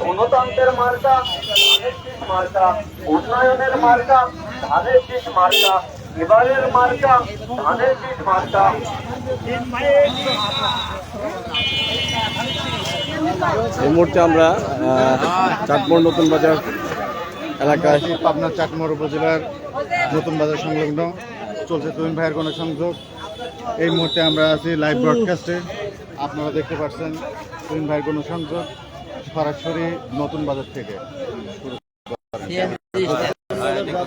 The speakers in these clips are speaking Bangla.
গণতন্ত্রের মার্কা ধানের শীষ মার্কা উন্নয়নের মার্কা ধানের শীষ মার্কা এবারের মার্কা ধানের শীষ মার্কা। এই মুহূর্তে আমরা আহ, চাটমোড় নতুন বাজার এলাকায় আছি পাবনা চাটমোড় উপজেলার নতুন বাজার সংলগ্ন চলছে তুহিন ভাইয়ের কোনো সংযোগ। এই মুহূর্তে আমরা আছি লাইভ ব্রডকাস্টে আপনারা দেখতে পাচ্ছেন তুহিন ভাইয়ের কোনো সংযোগ। সরাসরি নতুন বাজার থেকে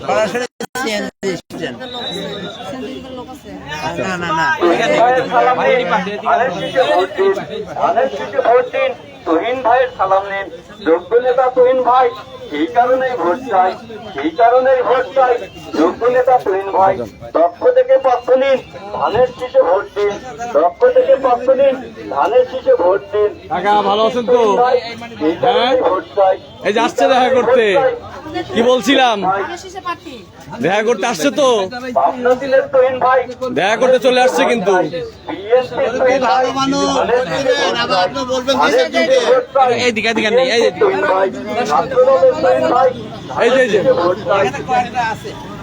সরাসরি না না না। দিন তুহিন ভাইয়ের সালাম নিন। যোগ্য নেতা তুহিন ভাই। এই কারণেই ভোট চাই? এই কারণেই ভোট চাই? যোগ্য নেতা তুহিন ভাই দক্ষ থেকে পক্ষ নিন ধানের শীষে ভোট দিন। দক্ষ থেকে পক্ষ নিন ধানের শীষে ভোট দিন। ভালো আছেন তো? এই কারণেই ভোট চাই? এই যাচ্ছে দেখা করতে। কি বলছিলাম? দেখা করতে আসছে তো? দেখা করতে চলে আসছে কিন্তু। এইদিকে নেই এই যে তুহিন ভাই এই যে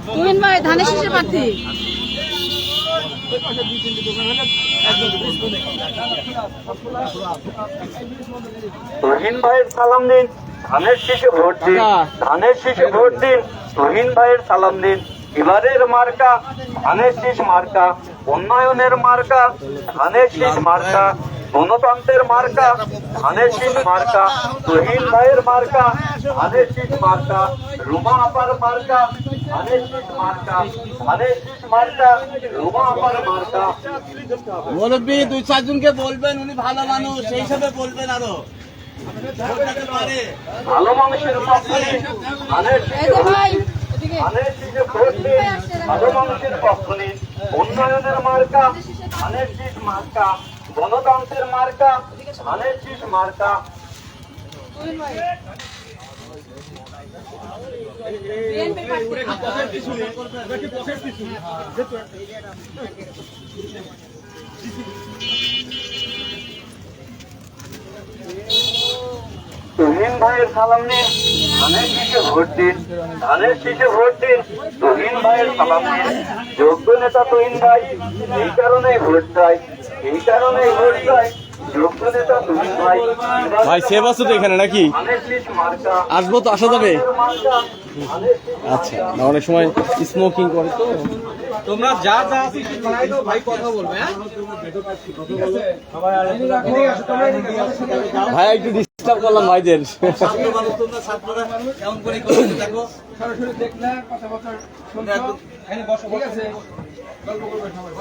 তুহিন ধানের প্রার্থী তুহিন সালাম দিন। ধানের শীষে ভোট দিন কাকা। ধানের শীষে ভোট দিন তুহিন ভাইয়ের সালাম দিন এবারের মার্কা ধানের শীষ মার্কা উন্নয়নের মার্কা ধানের শীষ মার্কা গণতন্ত্রের মার্কা ধানের শীষ মার্কা তুহিন ভাইয়ের মার্কা ধানের শীষ মার্কা রুমা আপার মার্কা ধানের শীষ মার্কা ধানের শীষ মার্কা রুমা আপার মার্কা মুরব্বী দুই চারজনকে বলবেন উনি ভালো মানুষ সেই হিসাবে বলবেন আরও ভালো মানুষের পক্ষে ভালো মানুষের পক্ষ নিন উন্নয়নের মার্কা ধানের শীষ মার্কা গণতন্ত্রের মার্কা ধানের শীষ মার্কা। তুহিন ভাইয়ের সালাম নিন। ধানের শীষে ভোট দিন ধানের শীষে ভোট দিন তুহিন ভাইয়ের সালাম নিন। যোগ্য নেতা তুহিন ভাই এই কারণেই ভোট চাই এই কারণেই ভোট চাই। যোগ্য নেতা তুহিন ভাই ভাই সেভ আছে তো এখানে নাকি? আসব তো আসা যাবে? আচ্ছা না অনেক সময় স্মোকিং করে তো। তোমরা যা যা আছে বানাই দাও ভাই কথা বলবে হ্যাঁ? ভাই একটু ডিস্টার্ব করলাম ভাইদের গল্প করবে সবাই